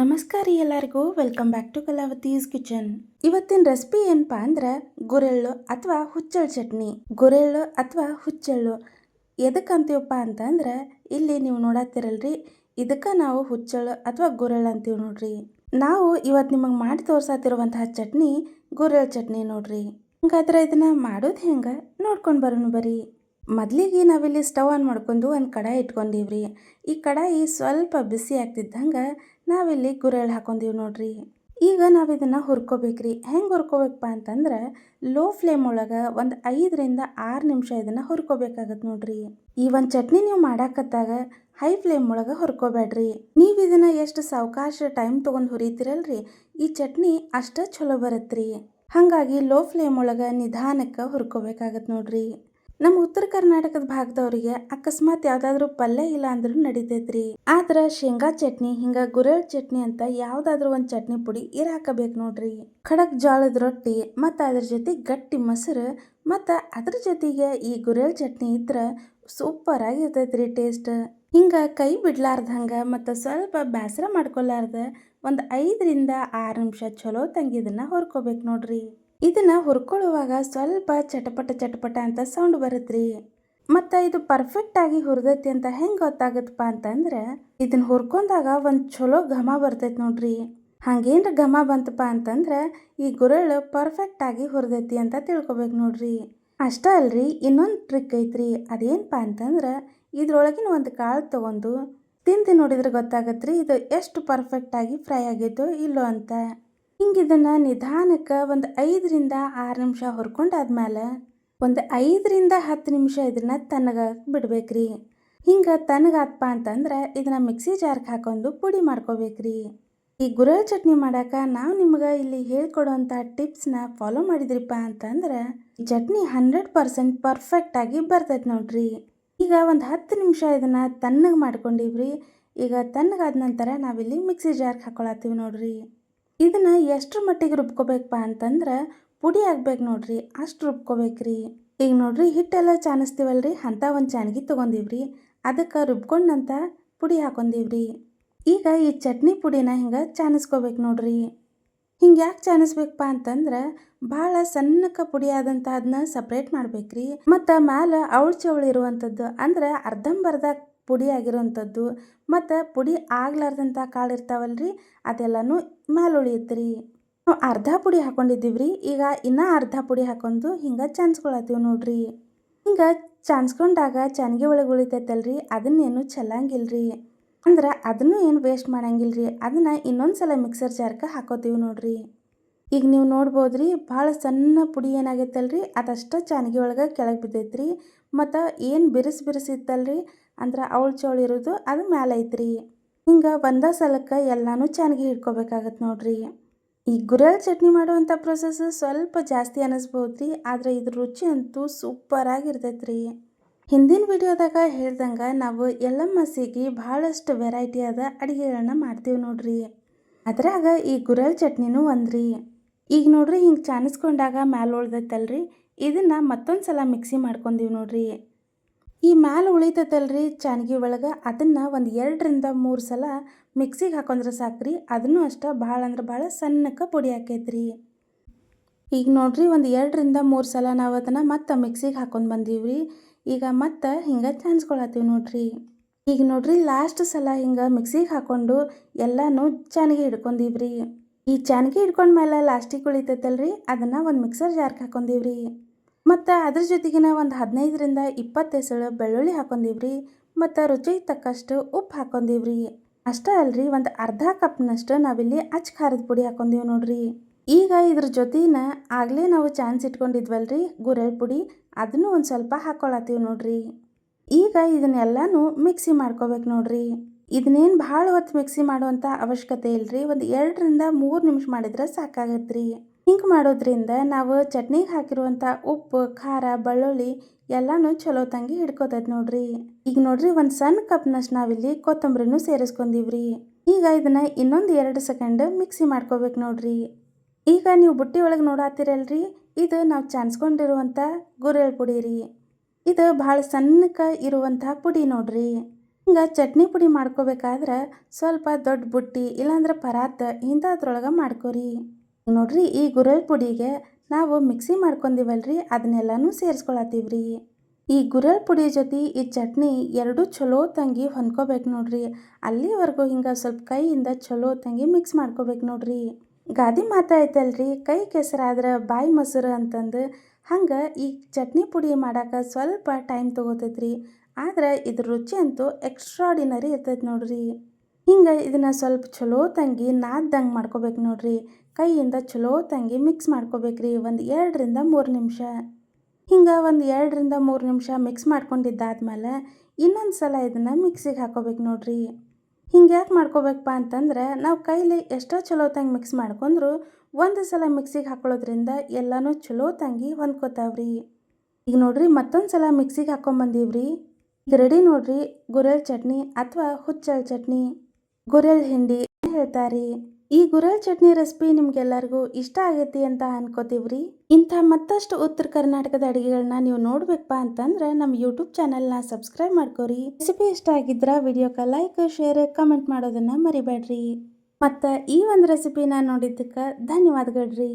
ನಮಸ್ಕಾರ ಎಲ್ಲರಿಗೂ. Welcome back to Kalavathi's kitchen ಇವತ್ತಿನ ರೆಸಿಪಿ ಏನಪ್ಪಾ ಅಂದ್ರೆ ಗುರೆಳ್ಳು ಅಥವಾ ಹುಚ್ಚಳ ಚಟ್ನಿ. ಗುರೆಳ್ಳು ಅಥವಾ ಹುಚ್ಚಳ್ಳು. ಎದಕ್ಕೆ ಅಂತೀವಪ್ಪ ಅಂತಂದ್ರೆ ಇಲ್ಲಿ ನೀವು ನೋಡತ್ತಿರಲ್ರಿ ಇದಕ್ಕೆ ನಾವು ಹುಚ್ಚಳ್ಳು ಅಥವಾ ಗುರೆಳ್ಳು ಅಂತೀವಿ ನೋಡ್ರಿ. ನಾವು ಇವತ್ತು ನಿಮಗೆ ಮಾಡಿ ತೋರ್ಸತ್ತಿರುವಂತಹ ಚಟ್ನಿ ಗುರೆಳ್ಳು ಚಟ್ನಿ ನೋಡ್ರಿ. ಹಂಗಾದ್ರೆ ಇದನ್ನ ಮಾಡೋದು ಹೆಂಗೆ? ನೋಡ್ಕೊಂಡು ಬರೋಣ ಬರ್ರಿ ಮೊದಲಿಗೆ ನಾವಿಲ್ಲಿ ಸ್ಟವ್ ಆನ್ ಮಾಡ್ಕೊಂಡು ಒಂದು ಕಡಾಯಿ ಇಟ್ಕೊಂಡೀವ್ರಿ. ಈ ಕಡಾಯಿ ಸ್ವಲ್ಪ ಬಿಸಿ ಆಗ್ತಿದ್ದಂಗೆ ನಾವಿಲ್ಲಿ ಗುರೆಳ್ಳು ಹಾಕೊಂಡೀವಿ ನೋಡ್ರಿ. ಈಗ ನಾವು ಇದನ್ನು ಹುರ್ಕೋಬೇಕ್ರಿ. ಹೆಂಗೆ ಹುರ್ಕೋಬೇಕಪ್ಪ ಅಂತಂದ್ರೆ ಲೋ ಫ್ಲೇಮ್ ಒಳಗೆ ಒಂದು ಐದರಿಂದ ಆರು ನಿಮಿಷ ಇದನ್ನು ಹುರ್ಕೋಬೇಕಾಗತ್ತೆ ನೋಡ್ರಿ. ಈ ಒಂದು ಚಟ್ನಿ ನೀವು ಮಾಡಾಕತ್ತಾಗ ಹೈ ಫ್ಲೇಮ್ ಒಳಗೆ ಹುರ್ಕೋಬೇಡ್ರಿ ನೀವು ಇದನ್ನು ಎಷ್ಟು ಸಾವಕಾಶ ಟೈಮ್ ತೊಗೊಂಡು ಹುರಿತೀರಲ್ರಿ? ಈ ಚಟ್ನಿ ಅಷ್ಟೇ ಚಲೋ ಬರತ್ರಿ. ಹಾಗಾಗಿ ಲೋ ಫ್ಲೇಮ್ ಒಳಗೆ ನಿಧಾನಕ್ಕೆ ಹುರ್ಕೋಬೇಕಾಗತ್ತೆ ನೋಡ್ರಿ. ನಮ್ಮ ಉತ್ತರ ಕರ್ನಾಟಕದ ಭಾಗದವರಿಗೆ ಅಕಸ್ಮಾತ್ ಯಾವ್ದಾದ್ರು ಪಲ್ಯ ಇಲ್ಲ ಅಂದ್ರೂ ನಡಿತೈತ್ರಿ. ಆದ್ರ ಶೇಂಗಾ ಚಟ್ನಿ, ಹಿಂಗ ಗುರೆಳ್ ಚಟ್ನಿ ಅಂತ ಯಾವ್ದಾದ್ರು ಒಂದ್ ಚಟ್ನಿ ಪುಡಿ ಇರ್ ಹಾಕಬೇಕು ನೋಡ್ರಿ. ಖಡಕ್ ಜೋಳದ ರೊಟ್ಟಿ ಮತ್ತ ಅದ್ರ ಜೊತೆ ಗಟ್ಟಿ ಮೊಸರು ಮತ್ತ ಅದ್ರ ಜೊತೆಗೆ ಈ ಗುರೆಳ್ ಚಟ್ನಿ ಇದ್ರ ಸೂಪರ್ ಆಗಿರ್ತೈತ್ರಿ ಟೇಸ್ಟ್. ಹಿಂಗ ಕೈ ಬಿಡ್ಲಾರ್ದಂಗ ಮತ್ತ ಸ್ವಲ್ಪ ಬ್ಯಾಸರ ಮಾಡ್ಕೊಲಾರ್ದ ಒಂದ್ ಐದರಿಂದ ಆರು ನಿಮಿಷ ಚಲೋ ತಂಗಿದನ್ನ ಹೊರ್ಕೋಬೇಕು ನೋಡ್ರಿ. ಇದನ್ನ ಹುರ್ಕೊಳ್ಳುವಾಗ ಸ್ವಲ್ಪ ಚಟಪಟ ಚಟಪಟ ಅಂತ ಸೌಂಡ್ ಬರುತ್ತೆ ಮತ್ತು ಇದು ಪರ್ಫೆಕ್ಟ್ ಆಗಿ ಹುರಿದೈತಿ ಅಂತ ಹೆಂಗೆ ಗೊತ್ತಾಗತ್ತಪ್ಪ ಅಂತಂದ್ರೆ, ಇದನ್ನು ಹುರ್ಕೊಂಡಾಗ ಒಂದು ಚಲೋ ಘಮ ಬರ್ತೈತೆ ನೋಡ್ರಿ. ಹಂಗೇನ್ರ ಘಮ ಬಂತಪ್ಪ ಅಂತಂದ್ರೆ, ಈ ಗುರೆಳ್ಳು ಪರ್ಫೆಕ್ಟ್ ಆಗಿ ಹುರಿದೈತಿ ಅಂತ ತಿಳ್ಕೊಬೇಕು ನೋಡ್ರಿ. ಅಷ್ಟೇ ಅಲ್ರಿ, ಇನ್ನೊಂದು ಟ್ರಿಕ್ ಐತ್ರಿ. ಅದೇನಪ್ಪ ಅಂತಂದ್ರೆ, ಇದ್ರೊಳಗಿನ ಒಂದು ಕಾಳು ತಗೊಂಡು ತಿಂದು ನೋಡಿದ್ರೆ ಗೊತ್ತಾಗತ್ತೆ ರೀ ಇದು ಎಷ್ಟು ಪರ್ಫೆಕ್ಟಾಗಿ ಫ್ರೈ ಆಗೈತೋ ಇಲ್ಲೋ ಅಂತ. ಹಿಂಗೆ ಇದನ್ನು ನಿಧಾನಕ್ಕೆ ಒಂದು ಐದರಿಂದ ಆರು ನಿಮಿಷ ಹುರ್ಕೊಂಡಾದ್ಮೇಲೆ ಒಂದು ಐದರಿಂದ ಹತ್ತು ನಿಮಿಷ ಇದನ್ನು ತನಗ ಬಿಡ್ಬೇಕ್ರಿ. ಹಿಂಗೆ ತನಗಾತ್ಪ ಅಂತಂದ್ರೆ ಇದನ್ನು ಮಿಕ್ಸಿ ಜಾರ್ಗೆ ಹಾಕೊಂಡು ಪುಡಿ ಮಾಡ್ಕೋಬೇಕ್ರಿ. ಈ ಗುರೆಳ್ ಚಟ್ನಿ ಮಾಡೋಕೆ ನಾವು ನಿಮ್ಗೆ ಇಲ್ಲಿ ಹೇಳ್ಕೊಡೋಂಥ ಟಿಪ್ಸ್ನ ಫಾಲೋ ಮಾಡಿದ್ರಿಪ್ಪ ಅಂತಂದ್ರೆ ಚಟ್ನಿ ಹಂಡ್ರೆಡ್ ಪರ್ಸೆಂಟ್ ಪರ್ಫೆಕ್ಟಾಗಿ ಬರ್ತೈತೆ ನೋಡ್ರಿ. ಈಗ ಒಂದು ಹತ್ತು ನಿಮಿಷ ಇದನ್ನು ತಣ್ಣಗೆ ಮಾಡ್ಕೊಂಡಿವ್ರಿ. ಈಗ ತಣ್ಣಗಾದ ನಂತರ ನಾವಿಲ್ಲಿ ಮಿಕ್ಸಿ ಜಾರ್ಗೆ ಹಾಕೊಳತ್ತೀವಿ ನೋಡ್ರಿ. ಇದನ್ನ ಎಷ್ಟರ ಮಟ್ಟಿಗೆ ರುಬ್ಕೋಬೇಕಪ್ಪ ಅಂತಂದ್ರೆ ಪುಡಿ ಆಗ್ಬೇಕು ನೋಡ್ರಿ, ಅಷ್ಟು ರುಬ್ಕೋಬೇಕ್ರಿ. ಈಗ ನೋಡ್ರಿ ಹಿಟ್ಟೆಲ್ಲ ಚಾನಿಸ್ತೀವಲ್ರಿ ಅಂಥ ಒಂದು ಚಾನಗಿ ತೊಗೊಂಡಿವ್ರಿ. ಅದಕ್ಕೆ ರುಬ್ಕೊಂಡಂತ ಪುಡಿ ಹಾಕೊಂಡೀವ್ರಿ. ಈಗ ಈ ಚಟ್ನಿ ಪುಡಿನ ಹಿಂಗೆ ಚಾನಿಸ್ಕೋಬೇಕು ನೋಡ್ರಿ. ಹಿಂಗೆ ಯಾಕೆ ಚಾನಿಸ್ಬೇಕಪ್ಪ ಅಂತಂದ್ರೆ ಭಾಳ ಸಣ್ಣಕ್ಕೆ ಪುಡಿ ಆದಂಥ ಅದನ್ನ ಸಪ್ರೇಟ್ ಮಾಡ್ಬೇಕ್ರಿ. ಮತ್ತು ಮ್ಯಾಲ ಅವಳು ಚವಳು ಇರುವಂಥದ್ದು ಅಂದ್ರೆ ಅರ್ಧಂಬರ್ಧ ಪುಡಿ ಆಗಿರೋವಂಥದ್ದು ಮತ್ತು ಪುಡಿ ಆಗ್ಲಾರ್ದಂಥ ಕಾಳು ಇರ್ತಾವಲ್ರಿ, ಅದೆಲ್ಲನೂ ಮ್ಯಾಲೆ ಉಳಿಯುತ್ತೆ ರೀ ಅರ್ಧ ಪುಡಿ ಹಾಕೊಂಡಿದ್ದೀವಿ ರೀ ಈಗ ಇನ್ನೂ ಅರ್ಧ ಪುಡಿ ಹಾಕೊಂಡು ಹಿಂಗೆ ಚಾನ್ಸ್ಕೊಳತ್ತೀವಿ ನೋಡ್ರಿ. ಹಿಂಗೆ ಚಾನ್ಸ್ಕೊಂಡಾಗ ಚೆನ್ನಾಗಿ ಒಳಗೆ ಉಳಿತೈತಲ್ರಿ, ಅದನ್ನೇನು ಚೆಲ್ಲಂಗಿಲ್ರಿ. ಅಂದ್ರೆ ಅದನ್ನು ಏನು ವೇಸ್ಟ್ ಮಾಡಂಗಿಲ್ಲ ರೀ ಅದನ್ನು ಇನ್ನೊಂದು ಸಲ ಮಿಕ್ಸರ್ ಜಾರ್ಕ ಹಾಕೋತೀವಿ ನೋಡ್ರಿ. ಈಗ ನೀವು ನೋಡ್ಬೋದು ರೀ ಭಾಳ ಸಣ್ಣ ಪುಡಿ ಏನಾಗೈತಲ್ರಿ, ಅದಷ್ಟು ಚಾನಗಿ ಒಳಗೆ ಕೆಳಗೆ ಬಿದ್ದೈತ್ರಿ, ಮತ್ತು ಏನು ಬಿರುಸು ಇತ್ತಲ್ರಿ, ಅಂದ್ರೆ ಅವಳು ಚೌಳು ಇರೋದು ಅದು ಮ್ಯಾಲೆ ಐತ್ರಿ. ಹಿಂಗೆ ಒಂದ ಸಲಕ್ಕೆ ಎಲ್ಲನೂ ಚೆನ್ನಾಗಿ ಹಿಡ್ಕೋಬೇಕಾಗತ್ತೆ ನೋಡ್ರಿ. ಈ ಗುರೆಲ್ ಚಟ್ನಿ ಮಾಡುವಂಥ ಪ್ರೊಸೆಸ್ ಸ್ವಲ್ಪ ಜಾಸ್ತಿ ಅನ್ನಿಸ್ಬೋದು ರೀ ಆದರೆ ಇದ್ರ ರುಚಿ ಅಂತೂ ಸೂಪರಾಗಿರ್ತೈತೆ ರೀ ಹಿಂದಿನ ವಿಡಿಯೋದಾಗ ಹೇಳ್ದಂಗೆ ನಾವು ಎಳ್ಳಮ್ಮಸಿಗೆ ಭಾಳಷ್ಟು ವೆರೈಟಿ ಆದ ಅಡುಗೆಗಳನ್ನ ಮಾಡ್ತೀವಿ ನೋಡ್ರಿ. ಅದ್ರಾಗ ಈ ಗುರೆಲ್ ಚಟ್ನಿನೂ ಒಂದ್ರಿ. ಈಗ ನೋಡ್ರಿ ಹಿಂಗೆ ಚಾನಿಸ್ಕೊಂಡಾಗ ಮ್ಯಾಲೆ ಉಳ್ದೈತಲ್ರಿ. ಇದನ್ನು ಮತ್ತೊಂದು ಸಲ ಮಿಕ್ಸಿ ಮಾಡ್ಕೊಂಡೀವಿ ನೋಡ್ರಿ. ಈ ಮ್ಯಾಲೆ ಉಳಿತೈತಲ್ರಿ ಚಾನಗಿ ಒಳಗೆ, ಅದನ್ನು ಒಂದು ಎರಡರಿಂದ ಮೂರು ಸಲ ಮಿಕ್ಸಿಗೆ ಹಾಕೊಂಡ್ರೆ ಸಾಕ್ರಿ. ಅದನ್ನು ಅಷ್ಟೇ ಭಾಳ ಅಂದ್ರೆ ಭಾಳ ಸಣ್ಣಕ್ಕೆ ಪುಡಿ ಹಾಕೈತ್ರಿ. ಈಗ ನೋಡ್ರಿ ಒಂದು ಎರಡರಿಂದ ಮೂರು ಸಲ ನಾವು ಅದನ್ನು ಮತ್ತೆ ಮಿಕ್ಸಿಗೆ ಹಾಕೊಂಡು ಬಂದೀವ್ರಿ. ಈಗ ಮತ್ತೆ ಹಿಂಗೆ ಚಾನ್ಸ್ಕೊಳತ್ತೀವಿ ನೋಡ್ರಿ. ಈಗ ನೋಡ್ರಿ ಲಾಸ್ಟ್ ಸಲ ಹಿಂಗೆ ಮಿಕ್ಸಿಗೆ ಹಾಕೊಂಡು ಎಲ್ಲನೂ ಚೆನ್ನಾಗಿ ಹಿಡ್ಕೊಂಡೀವ್ರಿ. ಈ ಚಾನಗಿ ಹಿಡ್ಕೊಂಡ್ಮೇಲೆ ಲಾಸ್ಟಿಗೆ ಉಳಿತೈತಲ್ರಿ? ಅದನ್ನು ಒಂದು ಮಿಕ್ಸರ್ ಜಾರ್ಗೆ ಹಾಕೊಂಡಿವ್ರಿ. ಮತ್ತು ಅದ್ರ ಜೊತೆಗಿನ ಒಂದು ಹದಿನೈದರಿಂದ ಇಪ್ಪತ್ತು ಹೆಸಳು ಬೆಳ್ಳುಳ್ಳಿ ಹಾಕೊಂಡಿವ್ರಿ. ಮತ್ತು ರುಚಿಗೆ ತಕ್ಕಷ್ಟು ಉಪ್ಪು ಹಾಕೊಂಡಿವ್ರಿ. ಅಷ್ಟೇ ಅಲ್ರಿ, ಒಂದು ಅರ್ಧ ಕಪ್ನಷ್ಟು ನಾವಿಲ್ಲಿ ಅಚ್ಚ ಖಾರದ ಪುಡಿ ಹಾಕೊಂಡಿವಿ ನೋಡ್ರಿ. ಈಗ ಇದ್ರ ಜೊತೆನ ಆಗಲೇ ನಾವು ಚಾನ್ಸ್ ಇಟ್ಕೊಂಡಿದ್ವಲ್ರಿ, ಗುರೆಳ್ ಪುಡಿ. ಅದನ್ನು ಒಂದು ಸ್ವಲ್ಪ ಹಾಕ್ಕೊಳತ್ತೀವಿ ನೋಡ್ರಿ. ಈಗ ಇದನ್ನೆಲ್ಲನೂ ಮಿಕ್ಸಿ ಮಾಡ್ಕೋಬೇಕು ನೋಡ್ರಿ. ಇದನ್ನೇನು ಭಾಳ ಹೊತ್ತು ಮಿಕ್ಸಿ ಮಾಡುವಂಥ ಅವಶ್ಯಕತೆ ಇಲ್ರಿ. ಒಂದು ಎರಡರಿಂದ ಮೂರು ನಿಮಿಷ ಮಾಡಿದ್ರೆ ಸಾಕಾಗತ್ತೆ ಹಿಂಗೆ ಮಾಡೋದ್ರಿಂದ ನಾವು ಚಟ್ನಿಗೆ ಹಾಕಿರುವಂಥ ಉಪ್ಪು, ಖಾರ, ಬೆಳ್ಳುಳ್ಳಿ ಎಲ್ಲನೂ ಚಲೋ ತಂಗಿ ಹಿಡ್ಕೋತೈತೆ ನೋಡ್ರಿ. ಈಗ ನೋಡ್ರಿ ಒಂದು ಸಣ್ಣ ಕಪ್ನಷ್ಟು ನಾವಿಲ್ಲಿ ಕೊತ್ತಂಬರಿನೂ ಸೇರಿಸ್ಕೊಂಡಿವ್ರಿ. ಈಗ ಇದನ್ನ ಇನ್ನೊಂದು ಎರಡು ಸೆಕೆಂಡ್ ಮಿಕ್ಸಿ ಮಾಡ್ಕೋಬೇಕು ನೋಡ್ರಿ. ಈಗ ನೀವು ಬುಟ್ಟಿ ಒಳಗೆ ನೋಡಾತಿರಲ್ರಿ, ಇದು ನಾವು ಚಾನ್ಸ್ಕೊಂಡಿರುವಂಥ ಗುರೆಳ್ ಪುಡಿ ರೀ. ಇದು ಭಾಳ ಸಣ್ಣಕ್ಕೆ ಇರುವಂಥ ಪುಡಿ ನೋಡ್ರಿ. ಹಿಂಗೆ ಚಟ್ನಿ ಪುಡಿ ಮಾಡ್ಕೋಬೇಕಾದ್ರೆ ಸ್ವಲ್ಪ ದೊಡ್ಡ ಬುಟ್ಟಿ ಇಲ್ಲಾಂದ್ರೆ ಪರಾತ ಇಂಥದ್ರೊಳಗೆ ಮಾಡ್ಕೋರಿ. ನೋಡ್ರಿ ಈ ಗುರೆಳ್ ಪುಡಿಗೆ ನಾವು ಮಿಕ್ಸಿ ಮಾಡ್ಕೊಂಡಿವಲ್ರಿ, ಅದನ್ನೆಲ್ಲನೂ ಸೇರಿಸ್ಕೊಳತ್ತೀವ್ರಿ ಈ ಗುರೆಳ್ ಪುಡಿ ಜೊತೆ ಈ ಚಟ್ನಿ ಎರಡೂ ಚಲೋ ತಂಗಿ ಹೊಂದ್ಕೋಬೇಕು ನೋಡ್ರಿ. ಅಲ್ಲಿವರೆಗೂ ಹಿಂಗೆ ಸ್ವಲ್ಪ ಕೈಯಿಂದ ಚಲೋ ತಂಗಿ ಮಿಕ್ಸ್ ಮಾಡ್ಕೋಬೇಕು ನೋಡ್ರಿ. ಗಾದಿ ಮಾತಾಯ್ತಲ್ರಿ ಕೈ ಕೆಸರಾದ್ರೆ ಬಾಯಿ ಮೊಸರು ಅಂತಂದು ಹಂಗೆ ಈ ಚಟ್ನಿ ಪುಡಿ ಮಾಡಕ್ಕೆ ಸ್ವಲ್ಪ ಟೈಮ್ ತೊಗೋತೈತ್ರಿ. ಆದ್ರೆ ಇದ್ರ ರುಚಿ ಅಂತೂ ಎಕ್ಸ್ಟ್ರಾಡಿನರಿ ಇರ್ತೈತೆ ನೋಡ್ರಿ. ಹಿಂಗೆ ಇದನ್ನು ಸ್ವಲ್ಪ ಚಲೋ ತಂಗಿ ನಾದ್ದಂಗೆ ಮಾಡ್ಕೋಬೇಕು ನೋಡ್ರಿ. ಕೈಯಿಂದ ಚಲೋ ತಂಗಿ ಮಿಕ್ಸ್ ಮಾಡ್ಕೋಬೇಕ್ರಿ ಒಂದು ಎರಡರಿಂದ ಮೂರು ನಿಮಿಷ. ಹಿಂಗೆ ಒಂದು ಎರಡರಿಂದ ಮೂರು ನಿಮಿಷ ಮಿಕ್ಸ್ ಮಾಡ್ಕೊಂಡಿದ್ದಾದ್ಮೇಲೆ ಇನ್ನೊಂದು ಸಲ ಇದನ್ನು ಮಿಕ್ಸಿಗೆ ಹಾಕೋಬೇಕು ನೋಡ್ರಿ. ಹಿಂಗೆ ಯಾಕೆ ಮಾಡ್ಕೋಬೇಕಪ್ಪ ಅಂತಂದ್ರೆ ನಾವು ಕೈಲಿ ಎಷ್ಟೋ ಚಲೋ ತಂಗಿ ಮಿಕ್ಸ್ ಮಾಡ್ಕೊಂಡ್ರು ಒಂದು ಸಲ ಮಿಕ್ಸಿಗೆ ಹಾಕೊಳ್ಳೋದ್ರಿಂದ ಎಲ್ಲನೂ ಚಲೋ ತಂಗಿ ಹೊಂದ್ಕೋತಾವ್ರಿ. ಈಗ ನೋಡ್ರಿ ಮತ್ತೊಂದು ಸಲ ಮಿಕ್ಸಿಗೆ ಹಾಕೊಂಬಂದೀವ್ರಿ. ಈಗ ರೆಡಿ ನೋಡ್ರಿ ಗುರೆಳ್ ಚಟ್ನಿ ಅಥವಾ ಹುಚ್ಚಳ ಚಟ್ನಿ ಗುರೆಳ್ ಹಿಂಡಿ ಹೇಳ್ತಾರಿ? ಈ ಗುರಲ್ ಚಟ್ನಿ ರೆಸಿಪಿ ನಿಮ್ಗೆಲ್ಲರಿಗೂ ಇಷ್ಟ ಆಗೈತಿ ಅಂತ ಅನ್ಕೋತೀವ್ರಿ? ಇಂಥ ಮತ್ತಷ್ಟು ಉತ್ತರ ಕರ್ನಾಟಕದ ಅಡುಗೆಗಳನ್ನ ನೀವು ನೋಡ್ಬೇಕಪ್ಪ ಅಂತಂದ್ರೆ ನಮ್ಮ ಯೂಟ್ಯೂಬ್ ಚಾನೆಲ್ನ ಸಬ್ಸ್ಕ್ರೈಬ್ ಮಾಡ್ಕೋರಿ. ರೆಸಿಪಿ ಇಷ್ಟ ಆಗಿದ್ರ ವಿಡಿಯೋಕ್ಕೆ ಲೈಕ್ ಶೇರ್ ಕಮೆಂಟ್ ಮಾಡೋದನ್ನ ಮರಿಬೇಡ್ರಿ. ಮತ್ತು ಈ ಒಂದು ರೆಸಿಪಿನ ನೋಡಿದ್ದಕ್ಕೆ ಧನ್ಯವಾದಗಳ್ರಿ.